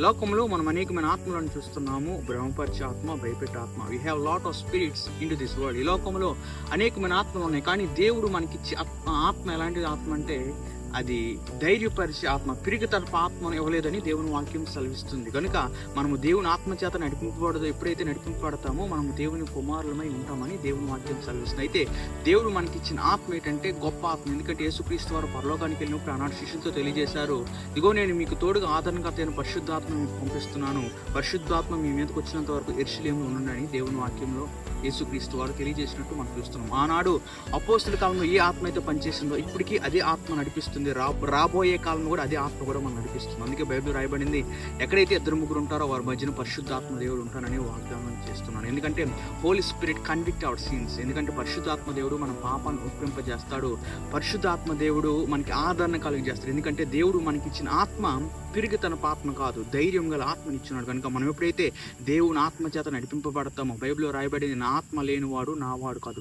లోకంలో మనం అనేకమైన ఆత్మలను చూస్తున్నాము. భ్రమపరిచే ఆత్మ భయపెట్టే ఆత్మ we have lot of spirits into this world ఈ లోకంలో అనేకమైన ఆత్మలు ఉన్నాయి. కానీ దేవుడు మనకిచ్చే ఆత్మ ఆత్మ ఎలాంటి ఆత్మ అంటే అది ధైర్యపరిచే ఆత్మ పిరిగి తరపు ఆత్మను ఇవ్వలేదని దేవుని వాక్యం సెలవిస్తుంది. కనుక మనము దేవుని ఆత్మ చేత నడిపింపబడదు ఎప్పుడైతే నడిపింపబడతామో మనము దేవుని కుమారులమై ఉంటామని దేవుని వాక్యం సెలవిస్తుంది. అయితే దేవుడు మనకి ఇచ్చిన ఆత్మ ఏంటంటే గొప్ప ఆత్మ. ఎందుకంటే యేసుక్రీస్తు వారు పరలోకానికి వెళ్ళినప్పుడు ఆనాడు శిష్యులతో తెలియజేశారు ఇదిగో నేను మీకు తోడుగా ఆదరణకర్త అయిన పరిశుద్ధాత్మ మీకు పంపిస్తున్నాను. పరిశుద్ధాత్మ మీ మీదకి వచ్చినంత వరకు ఎర్షిలేము ఉండని దేవుని వాక్యంలో యేసుక్రీస్తు వారు తెలియజేసినట్టు మనం చూస్తున్నాం. ఆనాడు అపోస్తుల కాలంలో ఏ ఆత్మ అయితే పనిచేసిందో ఇప్పటికీ అదే ఆత్మ నడిపిస్తుంది రా రాబోయే కాలంలో కూడా అదే ఆత్మ కూడా మనం నడిపిస్తుంది. అందుకే బైబిల్ రాయబడింది ఎక్కడైతే ఇద్దరు ముగ్గురు ఉంటారో వారి మధ్యన పరిశుద్ధాత్మ దేవుడు ఉంటానని వాగ్దానం చేస్తున్నాను. ఎందుకంటే Holy Spirit convict our sins ఎందుకంటే పరిశుద్ధాత్మ దేవుడు మన పాపాన్ని ఒప్పింపజేస్తాడు. పరిశుద్ధాత్మ దేవుడు మనకి ఆదరణ కలిగజేస్తాడు ఎందుకంటే దేవుడు మనకి ఇచ్చిన ఆత్మ తిరిగి తన పాత్మ కాదు ధైర్యం గల ఆత్మని ఇచ్చినాడు కనుక మనం ఎప్పుడైతే దేవుని ఆత్మ చేత నడిపింపబడతామో బైబిల్లో రాయబడింది నా ఆత్మ లేనివాడు నావాడు కాదు.